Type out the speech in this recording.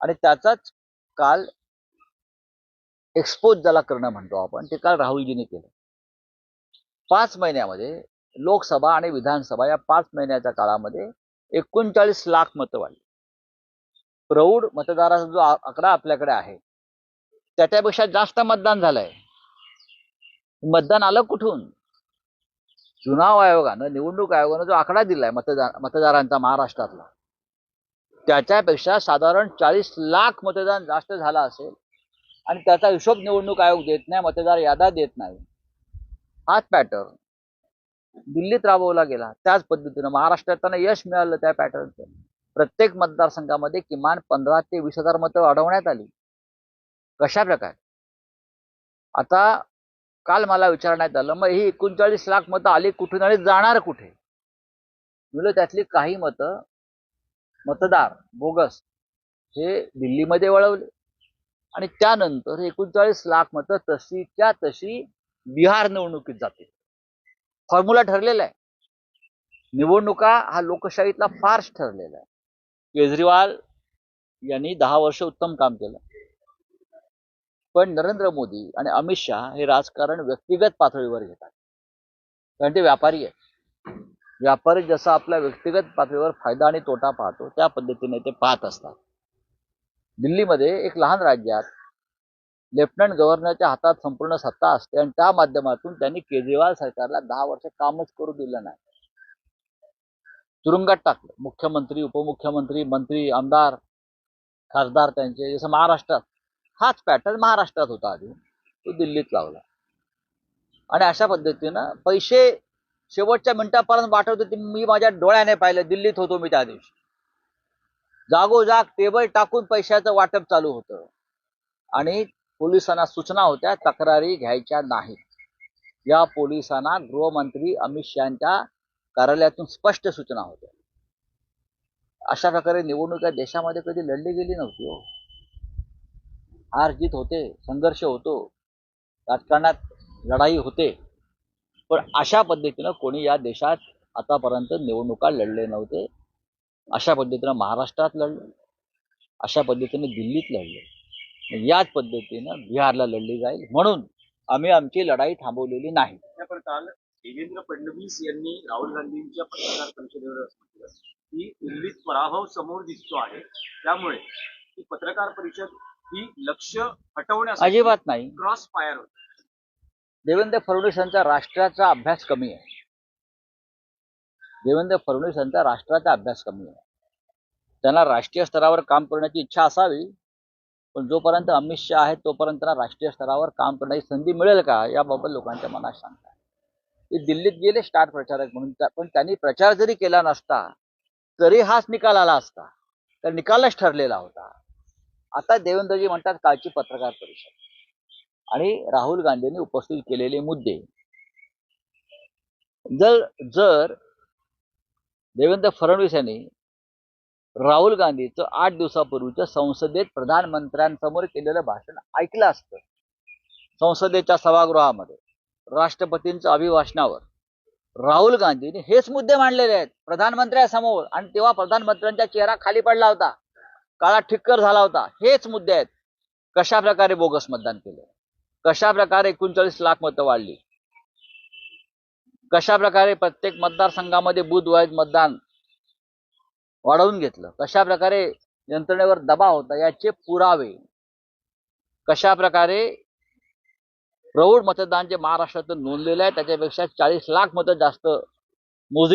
आणि त्याचाच काल एक्सपोज ज्याला करणं म्हणतो आपण ते काल राहुलजींनी केलं. पाच महिन्यामध्ये लोकसभा आणि विधानसभा या पाच महिन्याच्या काळामध्ये एकोणचाळीस लाख मतं वाढली. प्रौढ मतदाराचा जो आकडा आपल्याकडे आहे त्याच्यापेक्षा जास्त मतदान झालंय. मतदान आलं कुठून? चुनाव आयोगानं निवडणूक आयोगानं जो आकडा दिलाय मतदार मतदारांचा महाराष्ट्रातला त्याच्यापेक्षा साधारण चाळीस लाख मतदान जास्त झालं असेल आणि त्याचा हिशोब निवडणूक आयोग देत नाही मतदार याद्या देत नाही. हाच पॅटर्न दिल्लीत राबवला गेला त्याच पद्धतीनं महाराष्ट्रात त्यांना यश मिळालं त्या पॅटर्नचं प्रत्येक मतदारसंघामध्ये किमान पंधरा ते वीस हजार मतं वाढवण्यात आली. कशा प्रकारे? आता काल मला विचारण्यात आलं मग ही एकोणचाळीस लाख मतं आली कुठून आणि जाणार कुठे? म्हणलं त्यातली काही मतं मतदार बोगस हे दिल्लीमध्ये वळवले. आणि त्यानंतर एकोणचाळीस लाख मतं तशीच्या तशी बिहार निवडणुकीत जातील. फॉर्म्युला ठरलेला आहे. निवडणुका हा लोकशाहीतला फार्स ठरलेला आहे. केजरीवाल यांनी दहा वर्ष उत्तम काम केलं. पण नरेंद्र मोदी आणि अमित शहा हे राजकारण व्यक्तिगत पातळीवर घेतात. कारण ते व्यापारी आहेत. व्यापारी जसा आपल्या व्यक्तिगत पातळीवर फायदा आणि तोटा पाहतो त्या पद्धतीने ते पाहत असतात. दिल्लीमध्ये एक लहान राज्यात लेफ्टनंट गव्हर्नरच्या हातात संपूर्ण सत्ता असते आणि त्या माध्यमातून त्यांनी केजरीवाल सरकारला दहा वर्ष कामच करू दिलं नाही. तुरुंगात टाकलं. मुख्यमंत्री उपमुख्यमंत्री मंत्री आमदार खासदार त्यांचे जसं महाराष्ट्रात. हाच पॅटर्न महाराष्ट्रात होता आधी. तो दिल्लीत लावला. आणि अशा पद्धतीनं पैसे शेवटच्या मिनिटापर्यंत वाटत होती मी माझ्या डोळ्याने पाहिलं दिल्लीत होतो मी त्या दिवशी. जागोजाग टेबल टाकून पैशाचं वाटप चालू होतं. आणि पोलिसांना सूचना होत्या तक्रारी घ्यायच्या नाहीत. या पोलिसांना गृहमंत्री अमित शहाच्या कार्यालयातून स्पष्ट सूचना होत्या. अशा प्रकारे निवडणुका देशामध्ये कधी लढली गेली नव्हती हो. हार जीत होते संघर्ष होतो. राजकारणात लढाई होते. पण अशा पद्धतीनं कोणी या देशात आतापर्यंत निवडणुका लढले नव्हते. अशा पद्धतीनं महाराष्ट्रात लढले. अशा पद्धतीने दिल्लीत लढले. याच पद्धतीनं बिहारला लढली जाईल. म्हणून आम्ही आमची लढाई थांबवलेली नाही. देवेंद्र फडणवीस यांनी राहुल गांधींच्या पत्रकार परिषदेवर की दिल्लीत पराभव समोर दिसतो आहे. त्यामुळे पत्रकार परिषद ही लक्ष हटवण्यासाठी अजिबात नाही. क्रॉस फायर होती. देवेंद्र फडणवीस यांचा राष्ट्राचा अभ्यास कमी आहे. देवेंद्र फडणवीस यांचा राष्ट्राचा अभ्यास कमी आहे. त्यांना राष्ट्रीय स्तरावर काम करण्याची इच्छा असावी पण जोपर्यंत अमित शहा आहेत तोपर्यंत त्यांना राष्ट्रीय स्तरावर काम करण्याची संधी मिळेल का याबाबत लोकांच्या मनात शंका ते दिल्लीत गेले स्टार प्रचारक म्हणून त्या- पण त्यांनी प्रचार जरी केला नसता तरी हाच निकाल आला असता. तर निकालच ठरलेला होता. आता देवेंद्रजी म्हणतात कालची पत्रकार परिषद. आणि राहुल गांधींनी उपस्थित केलेले मुद्दे. जर जर देवेंद्र फडणवीस यांनी राहुल गांधीचं आठ दिवसापूर्वीच्या संसदेत प्रधानमंत्र्यांसमोर केलेलं भाषण ऐकलं असतं. संसदेच्या सभागृहामध्ये राष्ट्रपतींच्या अभिभाषणावर राहुल गांधींनी हेच मुद्दे मांडलेले आहेत प्रधानमंत्र्यांसमोर. आणि तेव्हा प्रधानमंत्र्यांचा चेहरा खाली पडला होता. काळा ठिक्कर झाला होता. हेच मुद्दे आहेत. कशा प्रकारे बोगस मतदान केलं? कशा प्रकारे एकोणचाळीस लाख मतं वाढली? कशा प्रकारे प्रत्येक मतदारसंघामध्ये बुधवाईज मतदान वाढवून घेतलं? कशा प्रकारे यंत्रणेवर दबाव होता? याचे पुरावे. कशा प्रकारे प्रौढ मतदान जे महाराष्ट्रातून नोंदलेलं आहे त्याच्यापेक्षा चाळीस लाख मतं जास्त मोजली